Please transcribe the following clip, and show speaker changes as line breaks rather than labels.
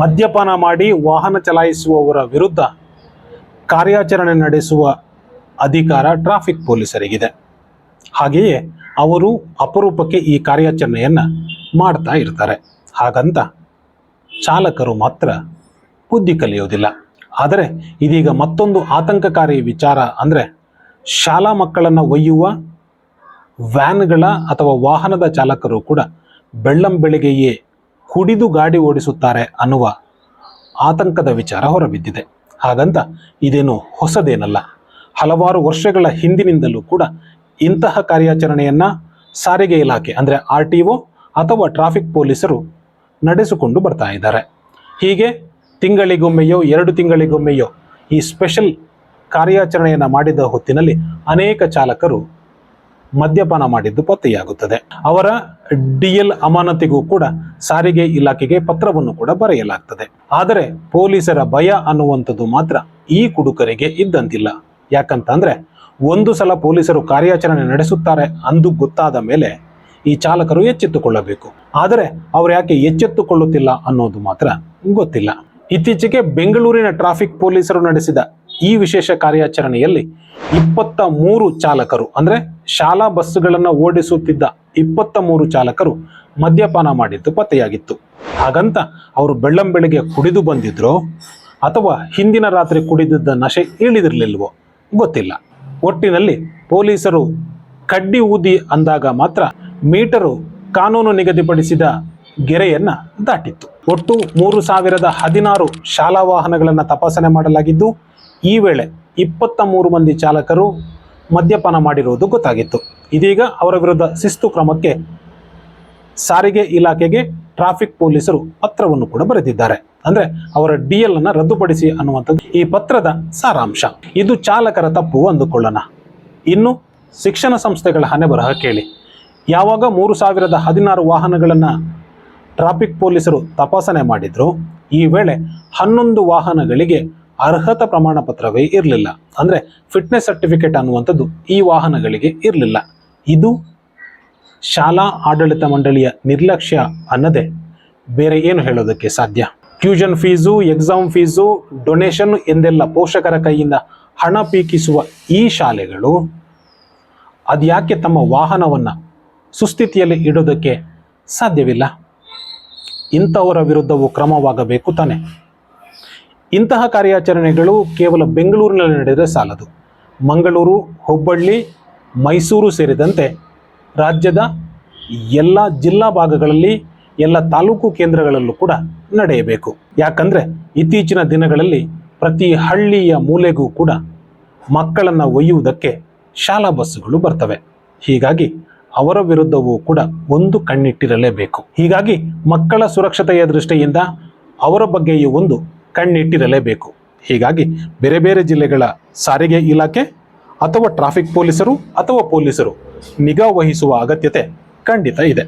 ಮದ್ಯಪಾನ ಮಾಡಿ ವಾಹನ ಚಲಾಯಿಸುವವರ ವಿರುದ್ಧ ಕಾರ್ಯಾಚರಣೆ ನಡೆಸುವ ಅಧಿಕಾರ ಟ್ರಾಫಿಕ್ ಪೊಲೀಸರಿಗಿದೆ. ಹಾಗೆಯೇ ಅವರು ಅಪರೂಪಕ್ಕೆ ಈ ಕಾರ್ಯಾಚರಣೆಯನ್ನು ಮಾಡ್ತಾ ಇರ್ತಾರೆ. ಹಾಗಂತ ಚಾಲಕರು ಮಾತ್ರ ಬುದ್ಧಿ ಕಲಿಯೋದಿಲ್ಲ ಆದರೆ ಇದೀಗ ಮತ್ತೊಂದು ಆತಂಕಕಾರಿ ವಿಚಾರ ಅಂದರೆ ಶಾಲಾ ಮಕ್ಕಳನ್ನು ಒಯ್ಯುವ ವ್ಯಾನ್ಗಳ ಅಥವಾ ವಾಹನದ ಚಾಲಕರು ಕೂಡ ಬೆಳ್ಳಂ ಬೆಳಿಗ್ಗೆಯೇ ಕುಡಿದು ಗಾಡಿ ಓಡಿಸುತ್ತಾರೆ ಅನ್ನುವ ಆತಂಕದ ವಿಚಾರ ಹೊರಬಿದ್ದಿದೆ. ಹಾಗಂತ ಇದೇನು ಹೊಸದೇನಲ್ಲ. ಹಲವಾರು ವರ್ಷಗಳ ಹಿಂದಿನಿಂದಲೂ ಕೂಡ ಇಂತಹ ಕಾರ್ಯಾಚರಣೆಯನ್ನು ಸಾರಿಗೆ ಇಲಾಖೆ ಅಂದರೆ ಆರ್ ಟಿ ಒ ಅಥವಾ ಟ್ರಾಫಿಕ್ ಪೊಲೀಸರು ನಡೆಸಿಕೊಂಡು ಬರ್ತಾ ಇದ್ದಾರೆ. ಹೀಗೆ ತಿಂಗಳಿಗೊಮ್ಮೆಯೋ ಎರಡು ತಿಂಗಳಿಗೊಮ್ಮೆಯೋ ಈ ಸ್ಪೆಷಲ್ ಕಾರ್ಯಾಚರಣೆಯನ್ನು ಮಾಡಿದ ಹೊತ್ತಿನಲ್ಲಿ ಅನೇಕ ಚಾಲಕರು ಮದ್ಯಪಾನ ಮಾಡಿದ್ದು ಪತ್ತೆಯಾಗುತ್ತದೆ. ಅವರ ಡಿಎಲ್ ಅಮಾನತಿಗೂ ಕೂಡ ಸಾರಿಗೆ ಇಲಾಖೆಗೆ ಪತ್ರವನ್ನು ಕೂಡ ಬರೆಯಲಾಗ್ತದೆ. ಆದರೆ ಪೊಲೀಸರ ಭಯ ಅನ್ನುವಂಥದ್ದು ಮಾತ್ರ ಈ ಕುಡುಕರಿಗೆ ಇದ್ದಂತಿಲ್ಲ. ಯಾಕಂತಂದ್ರೆ ಒಂದು ಸಲ ಪೊಲೀಸರು ಕಾರ್ಯಾಚರಣೆ ನಡೆಸುತ್ತಾರೆ ಅಂದು ಗೊತ್ತಾದ ಮೇಲೆ ಈ ಚಾಲಕರು ಎಚ್ಚೆತ್ತುಕೊಳ್ಳಬೇಕು. ಆದರೆ ಅವರು ಯಾಕೆ ಎಚ್ಚೆತ್ತುಕೊಳ್ಳುತ್ತಿಲ್ಲ ಅನ್ನೋದು ಮಾತ್ರ ಗೊತ್ತಿಲ್ಲ. ಇತ್ತೀಚೆಗೆ ಬೆಂಗಳೂರಿನ ಟ್ರಾಫಿಕ್ ಪೊಲೀಸರು ನಡೆಸಿದ ಈ ವಿಶೇಷ ಕಾರ್ಯಾಚರಣೆಯಲ್ಲಿ ಇಪ್ಪತ್ತ ಮೂರು ಚಾಲಕರು, ಅಂದ್ರೆ ಶಾಲಾ ಬಸ್ಸುಗಳನ್ನು ಓಡಿಸುತ್ತಿದ್ದ ಇಪ್ಪತ್ತ ಮೂರು ಚಾಲಕರು ಮದ್ಯಪಾನ ಮಾಡಿದ್ದು ಪತ್ತೆಯಾಗಿತ್ತು. ಹಾಗಂತ ಅವರು ಬೆಳ್ಳಂ ಬೆಳಗ್ಗೆ ಕುಡಿದು ಬಂದಿದ್ರೋ ಅಥವಾ ಹಿಂದಿನ ರಾತ್ರಿ ಕುಡಿದಿದ್ದ ನಶೆ ಇಳಿದಿರಲಿಲ್ವೋ ಗೊತ್ತಿಲ್ಲ. ಒಟ್ಟಿನಲ್ಲಿ ಪೊಲೀಸರು ಕಡ್ಡಿ ಊದಿ ಅಂದಾಗ ಮಾತ್ರ ಮೀಟರು ಕಾನೂನು ನಿಗದಿಪಡಿಸಿದ ಗೆರೆಯನ್ನ ದಾಟಿತ್ತು. ಒಟ್ಟು ಮೂರು ಸಾವಿರದ ಹದಿನಾರು ಶಾಲಾ ವಾಹನಗಳನ್ನು ತಪಾಸಣೆ ಮಾಡಲಾಗಿದ್ದು, ಈ ವೇಳೆ ಇಪ್ಪತ್ತ ಮೂರು ಮಂದಿ ಚಾಲಕರು ಮದ್ಯಪಾನ ಮಾಡಿರುವುದು ಗೊತ್ತಾಗಿತ್ತು. ಇದೀಗ ಅವರ ವಿರುದ್ಧ ಶಿಸ್ತು ಕ್ರಮಕ್ಕೆ ಸಾರಿಗೆ ಇಲಾಖೆಗೆ ಟ್ರಾಫಿಕ್ ಪೊಲೀಸರು ಪತ್ರವನ್ನು ಕೂಡ ಬರೆದಿದ್ದಾರೆ. ಅಂದ್ರೆ ಅವರ ಡಿ ಎಲ್ ಅನ್ನ ರದ್ದುಪಡಿಸಿ ಅನ್ನುವಂಥದ್ದು ಈ ಪತ್ರದ ಸಾರಾಂಶ. ಇದು ಚಾಲಕರ ತಪ್ಪು ಅಂದುಕೊಳ್ಳೋಣ. ಇನ್ನು ಶಿಕ್ಷಣ ಸಂಸ್ಥೆಗಳ ಹಣೆ ಬರಹ ಕೇಳಿ. ಯಾವಾಗ ಮೂರು ಸಾವಿರದ ಹದಿನಾರು ವಾಹನಗಳನ್ನು ಟ್ರಾಫಿಕ್ ಪೊಲೀಸರು ತಪಾಸಣೆ ಮಾಡಿದ್ರು, ಈ ವೇಳೆ ಹನ್ನೊಂದು ವಾಹನಗಳಿಗೆ ಅರ್ಹತಾ ಪ್ರಮಾಣ ಪತ್ರವೇ ಇರಲಿಲ್ಲ. ಅಂದ್ರೆ ಫಿಟ್ನೆಸ್ ಸರ್ಟಿಫಿಕೇಟ್ ಅನ್ನುವಂಥದ್ದು ಈ ವಾಹನಗಳಿಗೆ ಇರಲಿಲ್ಲ. ಇದು ಶಾಲಾ ಆಡಳಿತ ಮಂಡಳಿಯ ನಿರ್ಲಕ್ಷ್ಯ ಅನ್ನದೇ. ಬೇರೆ ಏನು ಹೇಳೋದಕ್ಕೆ ಸಾಧ್ಯ? Tuition fees, exam fees, donation ಎಂದೆಲ್ಲ ಪೋಷಕರ ಕೈಯಿಂದ ಹಣ ಪೀಕಿಸುವ ಈ ಶಾಲೆಗಳು ಅದ್ಯಾಕೆ ತಮ್ಮ ವಾಹನವನ್ನು ಸುಸ್ಥಿತಿಯಲ್ಲಿ ಇಡೋದಕ್ಕೆ ಸಾಧ್ಯವಿಲ್ಲ? ಇಂಥವರ ವಿರುದ್ಧವೂ ಕ್ರಮವಾಗಬೇಕು ತಾನೆ. ಇಂತಹ ಕಾರ್ಯಾಚರಣೆಗಳು ಕೇವಲ ಬೆಂಗಳೂರಿನಲ್ಲಿ ನಡೆದರೆ ಸಾಲದು. ಮಂಗಳೂರು, ಹುಬ್ಬಳ್ಳಿ, ಮೈಸೂರು ಸೇರಿದಂತೆ ರಾಜ್ಯದ ಎಲ್ಲ ಜಿಲ್ಲಾ ಭಾಗಗಳಲ್ಲಿ ಎಲ್ಲ ತಾಲೂಕು ಕೇಂದ್ರಗಳಲ್ಲೂ ಕೂಡ ನಡೆಯಬೇಕು. ಯಾಕಂದರೆ ಇತ್ತೀಚಿನ ದಿನಗಳಲ್ಲಿ ಪ್ರತಿ ಹಳ್ಳಿಯ ಮೂಲೆಗೂ ಕೂಡ ಮಕ್ಕಳನ್ನು ಒಯ್ಯುವುದಕ್ಕೆ ಶಾಲಾ ಬಸ್ಸುಗಳು ಬರ್ತವೆ. ಹೀಗಾಗಿ ಅವರ ವಿರುದ್ಧವೂ ಕೂಡ ಒಂದು ಕಣ್ಣಿಟ್ಟಿರಲೇಬೇಕು. ಹೀಗಾಗಿ ಮಕ್ಕಳ ಸುರಕ್ಷತೆಯ ದೃಷ್ಟಿಯಿಂದ ಅವರ ಬಗ್ಗೆಯೂ ಒಂದು ಕಣ್ಣಿಟ್ಟಿರಲೇಬೇಕು. ಹೀಗಾಗಿ ಬೇರೆ ಬೇರೆ ಜಿಲ್ಲೆಗಳ ಸಾರಿಗೆ ಇಲಾಖೆ ಅಥವಾ ಟ್ರಾಫಿಕ್ ಪೊಲೀಸರು ಅಥವಾ ಪೊಲೀಸರು ನಿಗಾ ವಹಿಸುವ ಅಗತ್ಯತೆ ಖಂಡಿತ ಇದೆ.